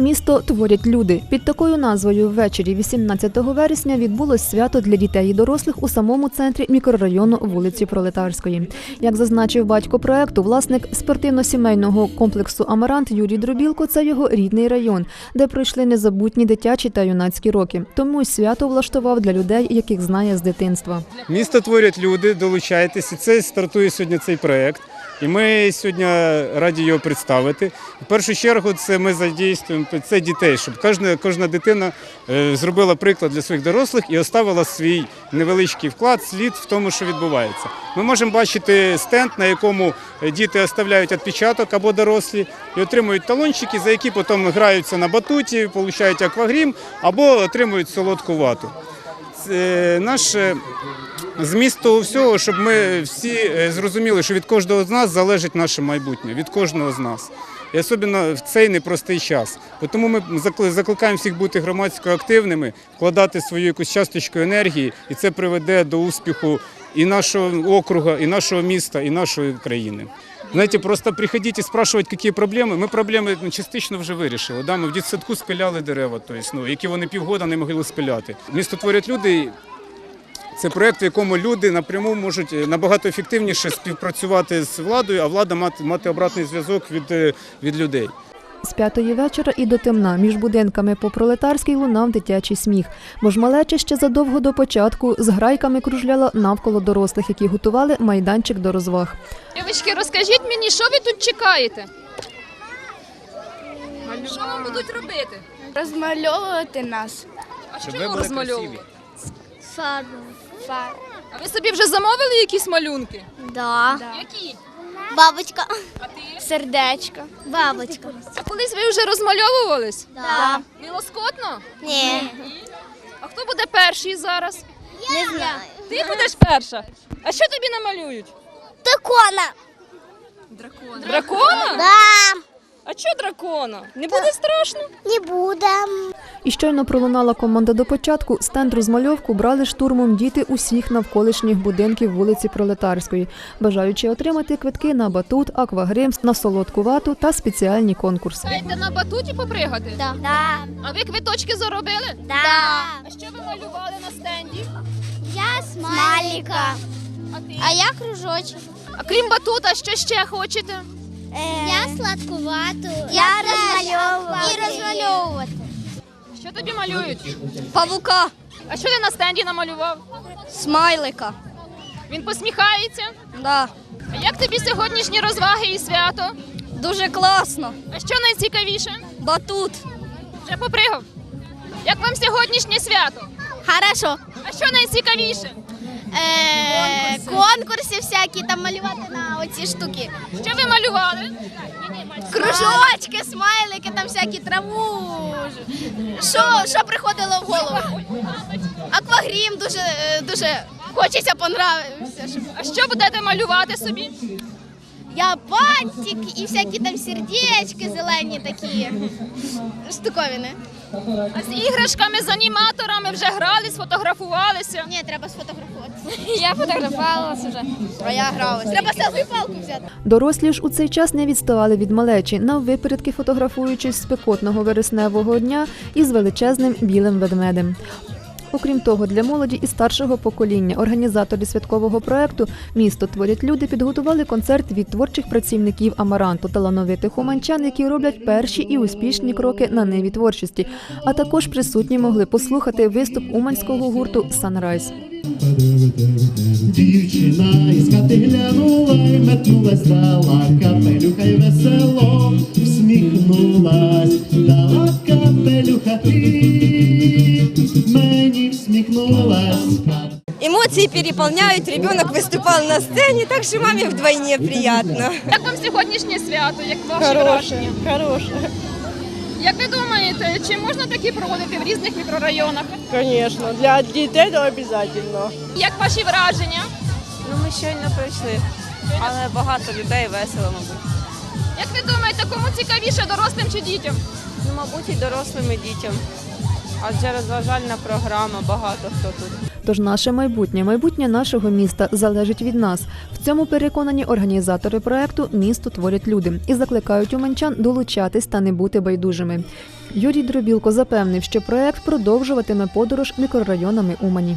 Місто творять люди. Під такою назвою ввечері 18 вересня відбулось свято для дітей і дорослих у самому центрі мікрорайону вулиці Пролетарської. Як зазначив батько проекту, власник спортивно-сімейного комплексу Амарант Юрій Дробілко, це його рідний район, де пройшли незабутні дитячі та юнацькі роки. Тому свято влаштував для людей, яких знає з дитинства. Місто творять люди, долучайтесь. І це стартує сьогодні цей проект. І ми сьогодні раді його представити. В першу чергу це ми задійствуємо це дітей, щоб кожна, кожна дитина е, зробила приклад для своїх дорослих і оставила свій невеличкий вклад, слід в тому, що відбувається. Ми можемо бачити стенд, на якому діти оставляють відпечаток або дорослі і отримують талончики, за які потім граються на батуті, отримують аквагрім або отримують солодку вату. Це наше зміст того всього, щоб ми всі е, зрозуміли, що від кожного з нас залежить наше майбутнє, від кожного з нас. І особливо в цей непростий час. Тому ми закли- закликаємо всіх бути громадсько активними, вкладати свою якусь часточку енергії, і це приведе до успіху і нашого округа, і нашого міста, і нашої країни. Знаєте, просто приходіть і спрашивать, які проблеми. Ми проблеми ну, частично вже вирішили. Да? Ми в дитсадку спиляли дерева, тобто, ну, які вони півгода не могли спиляти. Місто творять люди. Це проект, в якому люди напряму можуть е, набагато ефективніше співпрацювати з владою, а влада мати, мати обратний зв'язок від, е, від людей. З п'ятої вечора і до темна між будинками по пролетарській лунав дитячий сміх, бо ж малеча ще задовго до початку з грайками кружляла навколо дорослих, які готували майданчик до розваг. Дівчатки, розкажіть мені, що ви тут чекаєте? Що вам будуть робити? розмальовувати нас. А чому розмальовувати? Фарбу. Фарбу. А ви собі вже замовили якісь малюнки? Да. Які? Бабочка. А ти? Сердечко. Бабочка. А колись ви вже розмальовувались? Да. Не лоскотно? Ні. А хто буде перший зараз? Не знаю. Ти будеш перша. А що тобі намалюють? Дракона. Дракона. Дракона? Да. А чого дракона? Не буде страшно? Не буде. І щойно пролунала команда до початку. Стенд розмальовку брали штурмом діти усіх навколишніх будинків вулиці Пролетарської, бажаючи отримати квитки на батут, аквагрим, на солодку вату та спеціальні конкурси. Дайте на батуті попригати? Да. Да. А ви квиточки заробили? Да. А що ви малювали на стенді? Я смайлика. А ти? А я кружочок. А крім батута, що ще хочете? Я сладкувату. Я розмальовувати. І розмальовувати. Що тобі малюють? Павука. А що ти на стенді намалював? Смайлика. Він посміхається. Да. А як тобі сьогоднішні розваги і свято? Дуже класно. А що найцікавіше? Батут. Вже попригав. Як вам сьогоднішнє свято? Хорошо. А що найцікавіше? Е, конкурси всякі там малювати на оці штуки. Що ви малювали? Кружочки, смайлики, там всякі траву. Що, що приходило в голову? Аквагрім дуже, е, дуже хочеться понравився. щоб- А що будете малювати собі? Я бантик і всякі там сердечки зелені такі штуковини. А з іграшками, з аніматорами вже грали, сфотографувалися. Ні, треба сфотографуватися. Я фотографувалася вже. А я гралася. Треба селфі палку взяти. Дорослі ж у цей час не відставали від малечі, наввипередки фотографуючись з спекотного вересневого дня із величезним білим ведмедем. Окрім того, для молоді і старшого покоління організатори святкового проекту Місто творять люди підготували концерт від творчих працівників Амаранту, талановитих уманчан, які роблять перші і успішні кроки на ниві творчості. А також присутні могли послухати виступ уманського гурту Санрайз. Дівчина із хати глянула й метнулась, дала капелюха й весело всміхнулась, дала капелюха ти, мені всміхнулась. Эмоции переполняют, ребенок выступал на сцене, так что маме вдвойне приятно. Як вам сьогоднішнє свято? Як ваші враження? хорошее. Як ви думаєте, чи можна такі проводити в різних мікрорайонах? Конечно, для дітей то обязательно. Як ваші враження? Ну, ми щойно прийшли, але багато людей весело, мабуть. Як ви думаєте, кому цікавіше дорослим чи дітям? Ну, мабуть, і дорослим і дітям. Адже розважальна програма, багато хто тут. Тож наше майбутнє, майбутнє нашого міста залежить від нас. В цьому переконані організатори проекту Місто творять люди і закликають уманчан долучатись та не бути байдужими. Юрій Дробілко запевнив, що проект продовжуватиме подорож мікрорайонами Умані.